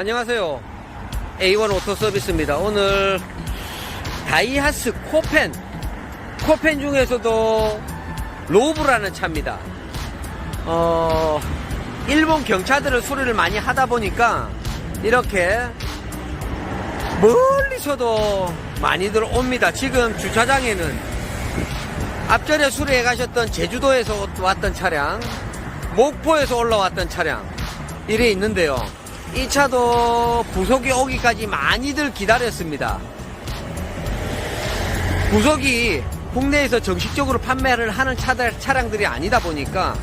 안녕하세요. A1 오토 서비스입니다. 오늘 다이하스 코펜, 코펜 중에서도 로브라는 차입니다. 어, 일본 경차들은 수리를 많이 하다 보니까 이렇게 멀리서도 많이들 옵니다. 지금 주차장에는 앞전에 수리해 가셨던 제주도에서 왔던 차량, 목포에서 올라왔던 차량, 이래 있는데요. 이 차도 부속이 오기까지 많이들 기다렸습니다. 부속이 국내에서 정식적으로 판매를 하는 차들, 차량들이 아니다 보니까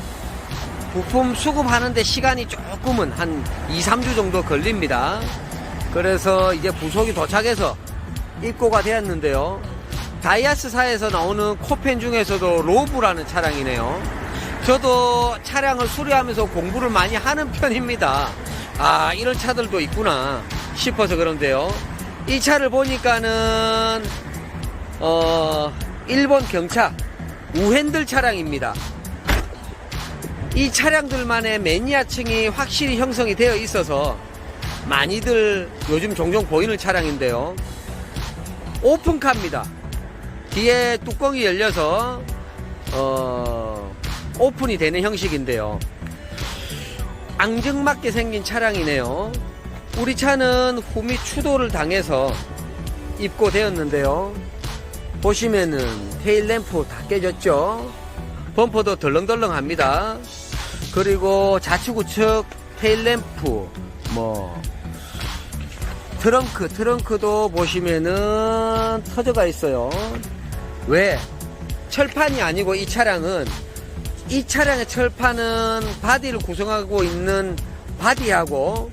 부품 수급하는데 시간이 조금은 한 2, 3주 정도 걸립니다. 그래서 이제 부속이 도착해서 입고가 되었는데요. 다이아스사에서 나오는 코펜 중에서도 로브라는 차량이네요. 저도 차량을 수리하면서 공부를 많이 하는 편입니다. 아, 이런 차들도 있구나 싶어서 그런데요. 이 차를 보니까는, 어, 일본 경차 우핸들 차량입니다. 이 차량들만의 매니아층이 확실히 형성이 되어 있어서 많이들 요즘 종종 보이는 차량인데요. 오픈카입니다. 뒤에 뚜껑이 열려서 어, 오픈이 되는 형식인데요. 앙증맞게 생긴 차량이네요. 우리 차는 후미 추돌을 당해서 입고되었는데요. 보시면은 테일 램프 다 깨졌죠. 범퍼도 덜렁덜렁합니다. 그리고 좌측 우측 테일 램프 뭐 트렁크 트렁크도 보시면은 터져가 있어요. 왜? 철판이 아니고 이 차량은 이 차량의 철판은 바디를 구성하고 있는 바디하고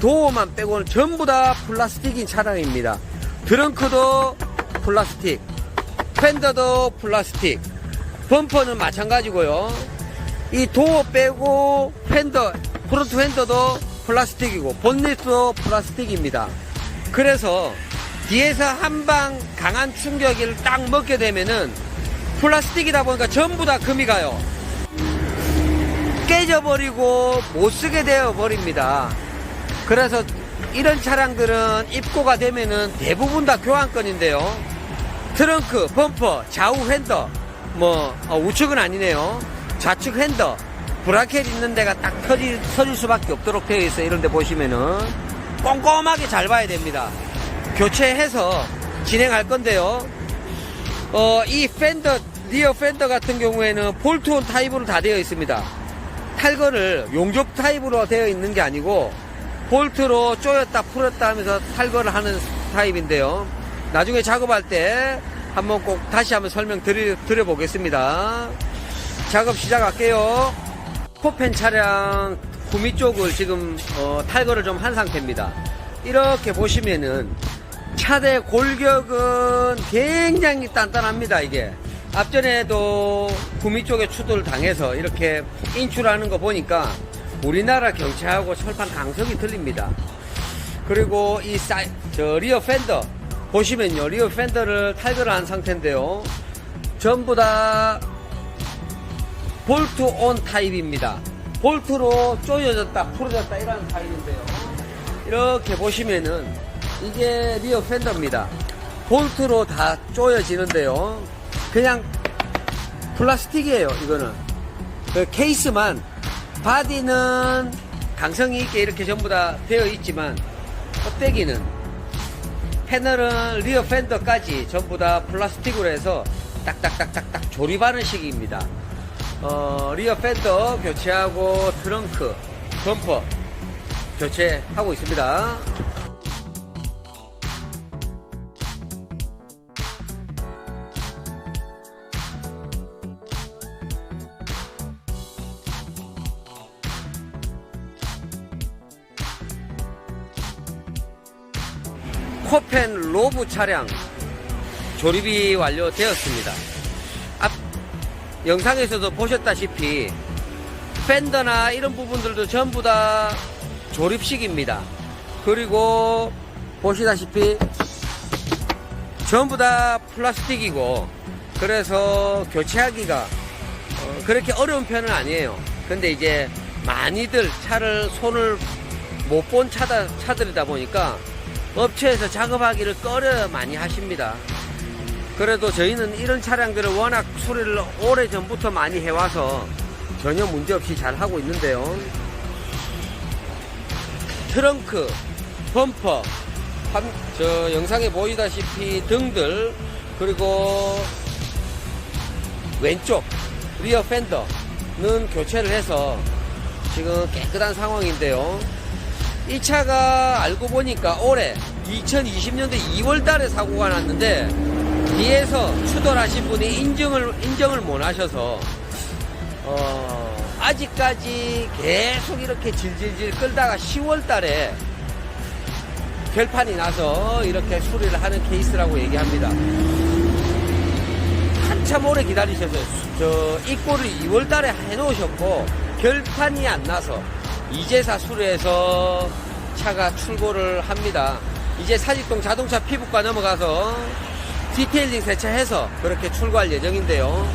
도어만 빼고는 전부 다 플라스틱인 차량입니다. 트렁크도 플라스틱, 팬더도 플라스틱, 범퍼는 마찬가지고요. 이 도어 빼고 팬더, 프론트 팬더도 플라스틱이고 본넷도 플라스틱입니다. 그래서 뒤에서 한 방 강한 충격을 딱 먹게 되면은 플라스틱이다 보니까 전부 다 금이 가요. 깨져버리고 못 쓰게 되어 버립니다. 그래서 이런 차량들은 입고가 되면은 대부분 다 교환권인데요. 트렁크, 범퍼, 좌우 핸더, 뭐 어, 우측은 아니네요. 좌측 핸더, 브라켓 있는 데가 딱 터질, 터질 수밖에 없도록 되어 있어요. 이런 데 보시면은 꼼꼼하게 잘 봐야 됩니다. 교체해서 진행할 건데요. 어, 이 팬더, 리어 팬더 같은 경우에는 볼트온 타입으로 다 되어 있습니다. 탈거를 용접 타입으로 되어 있는 게 아니고 볼트로 쪼였다 풀었다 하면서 탈거를 하는 타입인데요. 나중에 작업할 때 한번 꼭 다시 한번 설명 드리, 드려보겠습니다. 작업 시작할게요. 코펜 차량 구미 쪽을 지금 어, 탈거를 좀 한 상태입니다. 이렇게 보시면은 차대 골격은 굉장히 단단합니다. 이게 앞전에도 구미 쪽에 추돌을 당해서 이렇게 인출하는 거 보니까 우리나라 경차하고 철판 강성이 틀립니다. 그리고 이 사이, 저 리어 팬더 보시면요. 리어 팬더를 탈거를 한 상태인데요. 전부 다 볼트 온 타입입니다. 볼트로 조여졌다 풀어졌다 이런 타입인데요. 이렇게 보시면은 이게 리어 팬더입니다. 볼트로 다 조여지는데요 그냥 플라스틱이에요 이거는 그 케이스만 바디는 강성이 있게 이렇게 전부 다 되어 있지만 껍데기는 패널은 리어 팬더까지 전부 다 플라스틱으로 해서 딱딱딱딱딱 조립하는 식입니다. 어, 리어 팬더 교체하고 트렁크, 범퍼 교체하고 있습니다. 코펜 로브 차량 조립이 완료되었습니다. 앞 영상에서도 보셨다시피 팬더나 이런 부분들도 전부 다 조립식입니다. 그리고 보시다시피 전부 다 플라스틱이고 그래서 교체하기가 어, 그렇게 어려운 편은 아니에요. 근데 이제 많이들 차를 손을 못 본 차다, 차들이다 보니까 업체에서 작업하기를 꺼려 많이 하십니다. 그래도 저희는 이런 차량들을 워낙 수리를 오래 전부터 많이 해와서 전혀 문제없이 잘 하고 있는데요. 트렁크, 범퍼, 한- 저 영상에 보이다시피 등들, 그리고 왼쪽 리어 팬더는 교체를 해서 지금 깨끗한 상황인데요. 이 차가 알고 보니까 올해 2020년도 2월 달에 사고가 났는데 뒤에서 추돌하신 분이 인증을 인정을 못 하셔서 어, 아직까지 계속 이렇게 질질질 끌다가 10월 달에 결판이 나서 이렇게 수리를 하는 케이스라고 얘기합니다. 한참 오래 기다리셔서 저 입고를 2월 달에 해 놓으셨고 결판이 안 나서 이제사 수리해서 차가 출고를 합니다. 이제 사직동 자동차 피부과 넘어가서 디테일링 세차해서 그렇게 출고할 예정인데요.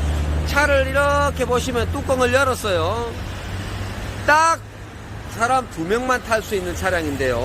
차를 이렇게 보시면 뚜껑을 열었어요. 딱 사람 두 명만 탈 수 있는 차량인데요.